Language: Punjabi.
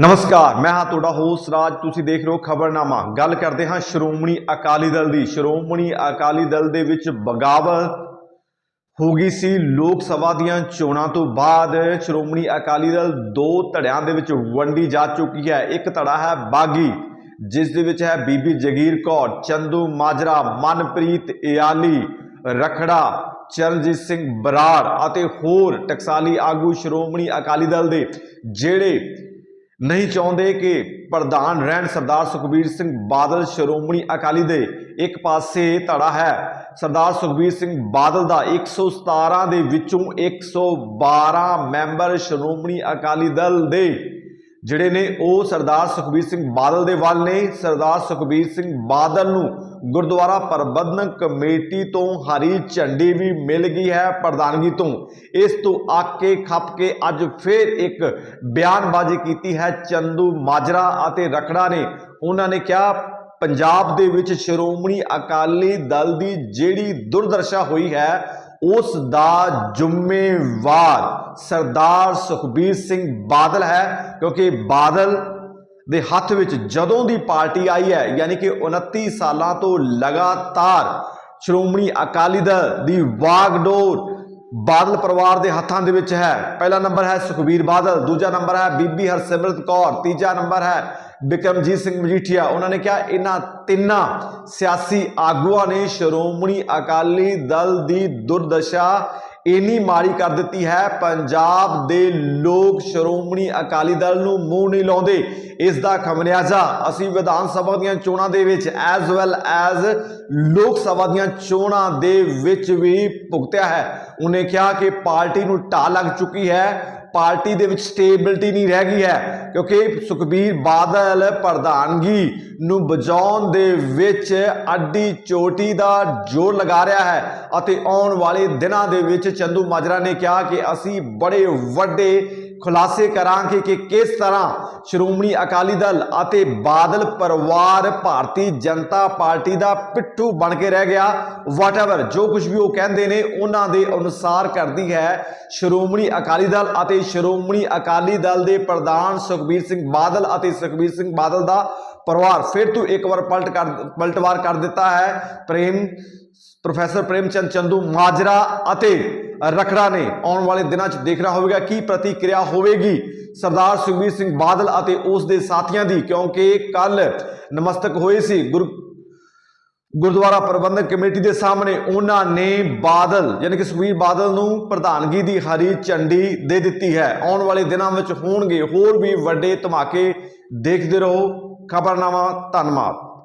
ਨਮਸਕਾਰ, ਮੈਂ ਹਾਂ ਤੁਹਾਡਾ ਹੋਸਟ ਰਾਜ। ਤੁਸੀਂ ਦੇਖ ਰਹੇ ਹੋ ਖਬਰਨਾਮਾ। ਗੱਲ ਕਰਦੇ ਹਾਂ ਸ਼੍ਰੋਮਣੀ ਅਕਾਲੀ ਦਲ ਦੀ। ਸ਼੍ਰੋਮਣੀ ਅਕਾਲੀ ਦਲ ਦੇ ਵਿੱਚ ਬਗਾਵਤ ਹੋ ਗਈ ਸੀ ਲੋਕ ਸਭਾ ਦੀਆਂ ਚੋਣਾਂ ਤੋਂ ਬਾਅਦ। ਸ਼੍ਰੋਮਣੀ ਅਕਾਲੀ ਦਲ ਦੋ ਧੜਿਆਂ ਦੇ ਵਿੱਚ ਵੰਡੀ ਜਾ ਚੁੱਕੀ ਹੈ। ਇੱਕ ਧੜਾ ਹੈ ਬਾਗੀ, ਜਿਸ ਦੇ ਵਿੱਚ ਹੈ ਬੀਬੀ ਜਗੀਰ ਕੌਰ, ਚੰਦੂ ਮਾਜਰਾ, ਮਨਪ੍ਰੀਤ ਇਆਲੀ, ਰਖੜਾ, ਚਰਨਜੀਤ ਸਿੰਘ ਬਰਾੜ ਅਤੇ ਹੋਰ ਟਕਸਾਲੀ ਆਗੂ ਸ਼੍ਰੋਮਣੀ ਅਕਾਲੀ ਦਲ ਦੇ, ਜਿਹੜੇ ਨਹੀਂ ਚਾਹੁੰਦੇ ਕਿ ਪ੍ਰਧਾਨ ਰਹਿਣ ਸਰਦਾਰ ਸੁਖਬੀਰ ਸਿੰਘ ਬਾਦਲ ਸ਼੍ਰੋਮਣੀ ਅਕਾਲੀ ਦੇ ਇੱਕ ਪਾਸੇ ਧੜਾ ਹੈ। ਸਰਦਾਰ ਸੁਖਬੀਰ ਸਿੰਘ ਬਾਦਲ ਦਾ 117 ਦੇ ਵਿੱਚੋਂ 112 ਮੈਂਬਰ ਸ਼੍ਰੋਮਣੀ ਅਕਾਲੀ ਦਲ ਦੇ ਜਿਹੜੇ ਨੇ ਉਹ ਸਰਦਾਰ ਸੁਖਬੀਰ ਸਿੰਘ ਬਾਦਲ ਦੇ ਵੱਲ ਨੇ। ਸਰਦਾਰ ਸੁਖਬੀਰ ਸਿੰਘ ਬਾਦਲ ਨੂੰ ਗੁਰਦੁਆਰਾ ਪ੍ਰਬੰਧਕ ਕਮੇਟੀ ਤੋਂ ਹਰੀ ਝੰਡੀ ਵੀ ਮਿਲ ਗਈ ਹੈ ਪ੍ਰਧਾਨਗੀ ਤੋਂ। ਇਸ ਤੋਂ ਆਕੇ ਖੱਪ ਕੇ ਅੱਜ ਫਿਰ ਇੱਕ ਬਿਆਨਬਾਜ਼ੀ ਕੀਤੀ ਹੈ ਚੰਦੂ ਮਾਜਰਾ ਅਤੇ ਰਖੜਾ ਨੇ। ਉਹਨਾਂ ਨੇ ਕਿਹਾ, ਪੰਜਾਬ ਦੇ ਵਿੱਚ ਸ਼੍ਰੋਮਣੀ ਅਕਾਲੀ ਦਲ ਦੀ ਜਿਹੜੀ ਦੁਰਦਰਸ਼ਾ ਹੋਈ ਹੈ ਉਸ ਦਾ ਜ਼ਿੰਮੇਵਾਰ ਸਰਦਾਰ ਸੁਖਬੀਰ ਸਿੰਘ ਬਾਦਲ ਹੈ, ਕਿਉਂਕਿ ਬਾਦਲ ਦੇ ਹੱਥ ਵਿੱਚ ਜਦੋਂ ਦੀ ਪਾਰਟੀ ਆਈ ਹੈ, ਯਾਨੀ ਕਿ 29 ਸਾਲਾਂ ਤੋਂ ਲਗਾਤਾਰ ਸ਼੍ਰੋਮਣੀ ਅਕਾਲੀ ਦਲ ਦੀ ਵਾਗਡੋਰ ਬਾਦਲ ਪਰਿਵਾਰ ਦੇ ਹੱਥਾਂ ਦੇ ਵਿੱਚ ਹੈ। ਪਹਿਲਾ ਨੰਬਰ ਹੈ ਸੁਖਬੀਰ ਬਾਦਲ, ਦੂਜਾ ਨੰਬਰ ਹੈ ਬੀਬੀ ਹਰਸਿਮਰਤ ਕੌਰ, ਤੀਜਾ ਨੰਬਰ ਹੈ ਬਿਕਰਮਜੀਤ ਸਿੰਘ ਮਜੀਠੀਆ, ਉਹਨਾਂ ਨੇ ਕਿਹਾ, ਇਹਨਾਂ ਤਿੰਨਾਂ ਸਿਆਸੀ ਆਗੂਆਂ ਨੇ ਸ਼੍ਰੋਮਣੀ ਅਕਾਲੀ ਦਲ ਦੀ ਦੁਰਦਸ਼ਾ ਇੰਨੀ ਮਾੜੀ ਕਰ ਦਿੱਤੀ ਹੈ। ਪੰਜਾਬ ਦੇ ਲੋਕ ਸ਼੍ਰੋਮਣੀ ਅਕਾਲੀ ਦਲ ਨੂੰ ਮੂੰਹ ਨਹੀਂ ਲਾਉਂਦੇ। ਇਸ ਦਾ ਖਮਿਆਜ਼ਾ ਅਸੀਂ ਵਿਧਾਨ ਸਭਾ ਦੀਆਂ ਚੋਣਾਂ ਦੇ ਵਿੱਚ ਐਜ਼ ਵੈਲ ਐਜ਼ ਲੋਕ ਸਭਾ ਦੀਆਂ ਚੋਣਾਂ ਦੇ ਵਿੱਚ ਵੀ ਭੁਗਤਿਆ ਹੈ। ਉਹਨੇ ਕਿਹਾ ਕਿ ਪਾਰਟੀ ਨੂੰ ਢਾਹ ਲੱਗ ਚੁੱਕੀ ਹੈ। ਪਾਰਟੀ ਦੇ ਵਿੱਚ ਸਟੇਬਿਲਟੀ ਨਹੀਂ ਰਹਿ ਗਈ ਹੈ, ਕਿਉਂਕਿ ਸੁਖਬੀਰ ਬਾਦਲ ਪ੍ਰਧਾਨਗੀ ਨੂੰ ਬਚਾਉਣ ਦੇ ਵਿੱਚ ਅੱਡੀ ਚੋਟੀ ਦਾ ਜੋਰ ਲਗਾ ਰਿਹਾ ਹੈ ਅਤੇ ਆਉਣ ਵਾਲੇ ਦਿਨਾਂ ਦੇ ਵਿੱਚ ਚੰਦੂ ਮਾਜਰਾ ਨੇ ਕਿਹਾ ਕਿ ਅਸੀਂ ਬੜੇ ਵੱਡੇ ਖੁਲਾਸੇ ਕਰਾਂਗੇ ਕਿ ਕਿਸ ਤਰ੍ਹਾਂ ਸ਼੍ਰੋਮਣੀ ਅਕਾਲੀ ਦਲ ਅਤੇ ਬਾਦਲ ਪਰਿਵਾਰ ਭਾਰਤੀ ਜਨਤਾ ਪਾਰਟੀ ਦਾ ਪਿੱਠੂ ਬਣ ਕੇ ਰਹਿ ਗਿਆ। ਵਾਟਐਵਰ ਜੋ ਕੁਝ ਵੀ ਉਹ ਕਹਿੰਦੇ ਨੇ, ਉਹਨਾਂ ਦੇ ਅਨੁਸਾਰ ਕਰਦੀ ਹੈ ਸ਼੍ਰੋਮਣੀ ਅਕਾਲੀ ਦਲ ਅਤੇ ਸ਼੍ਰੋਮਣੀ ਅਕਾਲੀ ਦਲ ਦੇ ਪ੍ਰਧਾਨ ਸੁਖਬੀਰ ਸਿੰਘ ਬਾਦਲ ਅਤੇ ਸੁਖਬੀਰ ਸਿੰਘ ਬਾਦਲ ਦਾ ਪਰਿਵਾਰ ਫਿਰ ਤੋਂ ਇੱਕ ਵਾਰ ਪਲਟ ਕਰ, ਪਲਟਵਾਰ ਕਰ ਦਿੱਤਾ ਹੈ। ਪ੍ਰੇਮ, ਪ੍ਰੋਫੈਸਰ ਪ੍ਰੇਮਚੰਦ ਚੰਦੂ ਮਾਜਰਾ ਅਤੇ ਰਖੜਾ ਨੇ ਆਉਣ ਵਾਲੇ ਦਿਨਾਂ 'ਚ ਦੇਖਣਾ ਹੋਵੇਗਾ ਕੀ ਪ੍ਰਤੀਕਿਰਿਆ ਹੋਵੇਗੀ। ਸਰਦਾਰ ਸੁਖਬੀਰ ਸਿੰਘ ਬਾਦਲ ਅਤੇ ਉਸ ਦੇ ਸਾਥੀਆਂ ਦੀ, ਕਿਉਂਕਿ ਕੱਲ ਨਮਸਤਕ ਹੋਏ ਸੀ ਗੁਰ, ਗੁਰਦੁਆਰਾ ਪ੍ਰਬੰਧਕ ਕਮੇਟੀ ਦੇ ਸਾਹਮਣੇ, ਉਹਨਾਂ ਨੇ ਬਾਦਲ, ਯਾਨੀ ਕਿ ਸੁਖਬੀਰ ਬਾਦਲ ਨੂੰ ਪ੍ਰਧਾਨਗੀ ਦੀ ਹਰੀ ਝੰਡੀ ਦੇ ਦਿੱਤੀ ਹੈ। ਆਉਣ ਵਾਲੇ ਦਿਨਾਂ ਵਿੱਚ ਹੋਣਗੇ ਹੋਰ ਵੀ ਵੱਡੇ ਧਮਾਕੇ। ਦੇਖਦੇ ਰਹੋ। ਖਬਰਨਾਮਾ ਧੰਨਵਾਦ।